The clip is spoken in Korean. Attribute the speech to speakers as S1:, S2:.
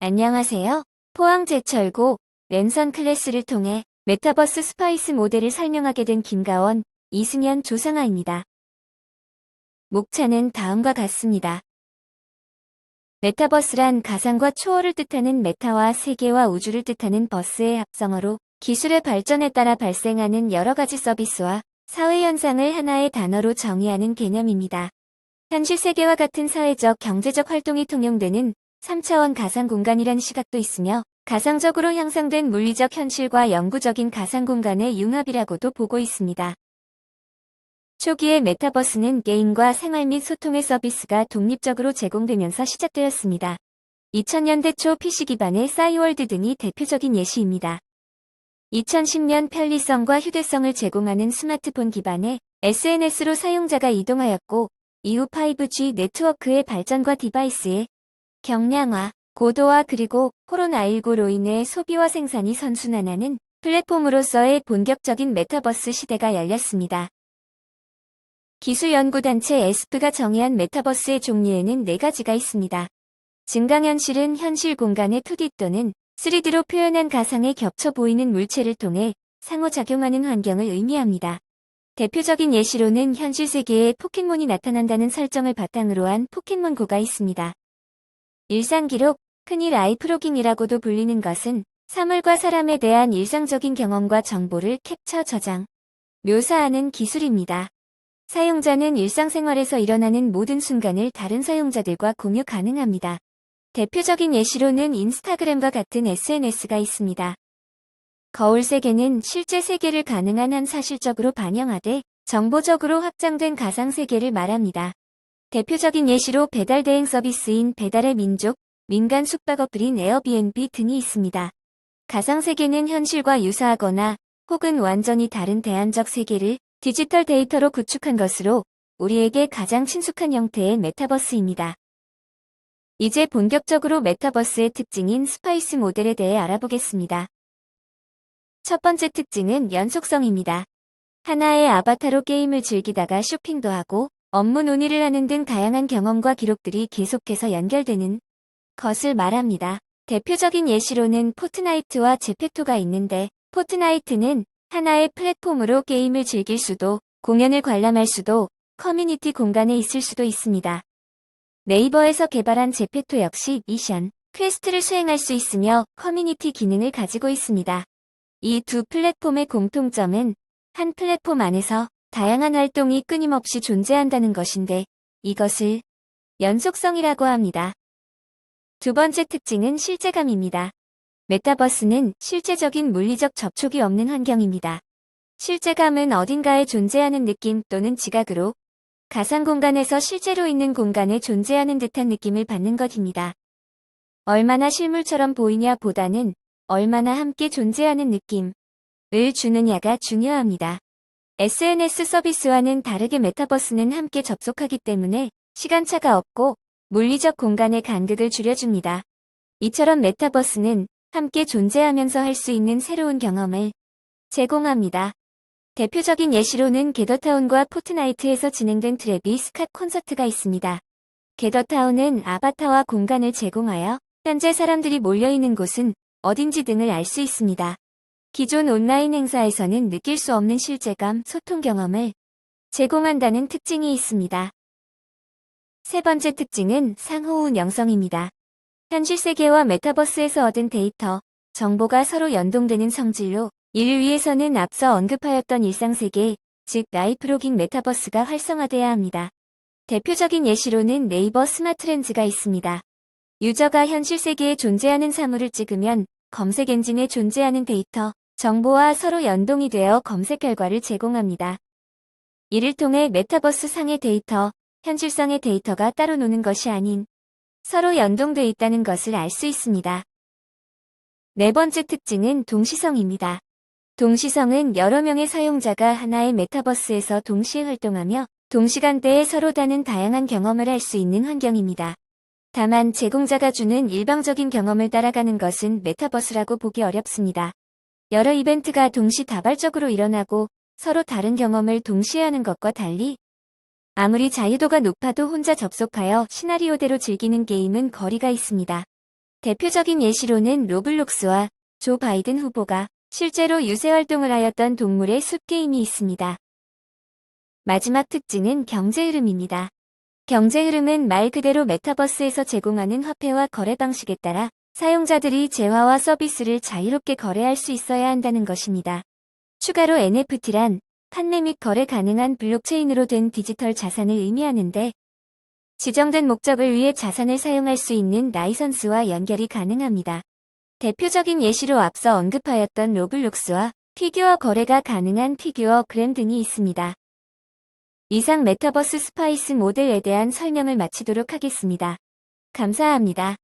S1: 안녕하세요. 포항 제철고 랜선 클래스를 통해 메타버스 스파이스 모델을 설명하게 된 김가원, 이승현 조상아입니다. 목차는 다음과 같습니다. 메타버스란 가상과 초월을 뜻하는 메타와 세계와 우주를 뜻하는 버스의 합성어로 기술의 발전에 따라 발생하는 여러 가지 서비스와 사회 현상을 하나의 단어로 정의하는 개념입니다. 현실 세계와 같은 사회적 경제적 활동이 통용되는 3차원 가상 공간이란 시각도 있으며 가상적으로 형성된 물리적 현실과 영구적인 가상 공간의 융합이라고도 보고 있습니다. 초기에 메타버스는 게임과 생활 및 소통의 서비스가 독립적으로 제공되면서 시작되었습니다. 2000년대 초 PC 기반의 싸이월드 등이 대표적인 예시입니다. 2010년 편리성과 휴대성을 제공하는 스마트폰 기반의 SNS로 사용자가 이동하였고, 이후 5G 네트워크의 발전과 디바이스의 경량화, 고도화 그리고 코로나19로 인해 소비와 생산이 선순환하는 플랫폼으로서의 본격적인 메타버스 시대가 열렸습니다. 기술연구단체 에스프가 정의한 메타버스의 종류에는 네 가지가 있습니다. 증강현실은 현실 공간의 2D 또는 3D로 표현한 가상의 겹쳐 보이는 물체를 통해 상호작용하는 환경을 의미합니다. 대표적인 예시로는 현실 세계에 포켓몬이 나타난다는 설정을 바탕으로 한 포켓몬고가 있습니다. 일상기록, 흔히 라이프로깅이라고도 불리는 것은 사물과 사람에 대한 일상적인 경험과 정보를 캡처 저장, 묘사하는 기술입니다. 사용자는 일상생활에서 일어나는 모든 순간을 다른 사용자들과 공유 가능합니다. 대표적인 예시로는 인스타그램과 같은 SNS가 있습니다. 거울 세계는 실제 세계를 가능한 한 사실적으로 반영하되 정보적으로 확장된 가상 세계를 말합니다. 대표적인 예시로 배달 대행 서비스인 배달의 민족, 민간 숙박 어플인 에어비앤비 등이 있습니다. 가상 세계는 현실과 유사하거나 혹은 완전히 다른 대안적 세계를 디지털 데이터로 구축한 것으로 우리에게 가장 친숙한 형태의 메타버스입니다. 이제 본격적으로 메타버스의 특징인 스파이스 모델에 대해 알아보겠습니다. 첫 번째 특징은 연속성입니다. 하나의 아바타로 게임을 즐기다가 쇼핑도 하고 업무 논의를 하는 등 다양한 경험과 기록들이 계속해서 연결되는 것을 말합니다. 대표적인 예시로는 포트나이트와 제페토가 있는데 포트나이트는 하나의 플랫폼으로 게임을 즐길 수도 공연을 관람할 수도 커뮤니티 공간에 있을 수도 있습니다. 네이버에서 개발한 제페토 역시 미션, 퀘스트를 수행할 수 있으며 커뮤니티 기능을 가지고 있습니다. 이 두 플랫폼의 공통점은 한 플랫폼 안에서 다양한 활동이 끊임없이 존재한다는 것인데 이것을 연속성이라고 합니다. 두 번째 특징은 실제감입니다. 메타버스는 실제적인 물리적 접촉이 없는 환경입니다. 실제감은 어딘가에 존재하는 느낌 또는 지각으로 가상 공간에서 실제로 있는 공간에 존재하는 듯한 느낌을 받는 것입니다. 얼마나 실물처럼 보이냐 보다는 얼마나 함께 존재하는 느낌을 주느냐가 중요합니다. SNS 서비스와는 다르게 메타버스는 함께 접속하기 때문에 시간차가 없고 물리적 공간의 간극을 줄여줍니다. 이처럼 메타버스는 함께 존재하면서 할 수 있는 새로운 경험을 제공합니다. 대표적인 예시로는 게더타운과 포트나이트에서 진행된 트래비 스캇 콘서트가 있습니다. 게더타운은 아바타와 공간을 제공하여 현재 사람들이 몰려있는 곳은 어딘지 등을 알 수 있습니다. 기존 온라인 행사에서는 느낄 수 없는 실제감, 소통 경험을 제공한다는 특징이 있습니다. 세 번째 특징은 상호 운 영성입니다. 현실 세계와 메타버스에서 얻은 데이터, 정보가 서로 연동되는 성질로 이를 위해서는 앞서 언급하였던 일상세계, 즉 라이프로깅 메타버스가 활성화돼야 합니다. 대표적인 예시로는 네이버 스마트렌즈가 있습니다. 유저가 현실 세계에 존재하는 사물을 찍으면 검색 엔진에 존재하는 데이터, 정보와 서로 연동이 되어 검색 결과를 제공합니다. 이를 통해 메타버스 상의 데이터, 현실성의 데이터가 따로 노는 것이 아닌 서로 연동돼 있다는 것을 알 수 있습니다. 네 번째 특징은 동시성입니다. 동시성은 여러 명의 사용자가 하나의 메타버스에서 동시에 활동하며 동시간대에 서로 다른 다양한 경험을 할 수 있는 환경입니다. 다만 제공자가 주는 일방적인 경험을 따라가는 것은 메타버스라고 보기 어렵습니다. 여러 이벤트가 동시다발적으로 일어나고 서로 다른 경험을 동시에 하는 것과 달리 아무리 자유도가 높아도 혼자 접속하여 시나리오대로 즐기는 게임은 거리가 있습니다. 대표적인 예시로는 로블록스와 조 바이든 후보가 실제로 유세 활동을 하였던 동물의 숲 게임이 있습니다. 마지막 특징은 경제 흐름입니다. 경제 흐름은 말 그대로 메타버스에서 제공하는 화폐와 거래 방식에 따라 사용자들이 재화와 서비스를 자유롭게 거래할 수 있어야 한다는 것입니다. 추가로 NFT란 판매 및 거래 가능한 블록체인으로 된 디지털 자산을 의미하는데 지정된 목적을 위해 자산을 사용할 수 있는 라이선스와 연결이 가능합니다. 대표적인 예시로 앞서 언급하였던 로블록스와 피규어 거래가 가능한 피규어 그램 등이 있습니다. 이상 메타버스 스파이스 모델에 대한 설명을 마치도록 하겠습니다. 감사합니다.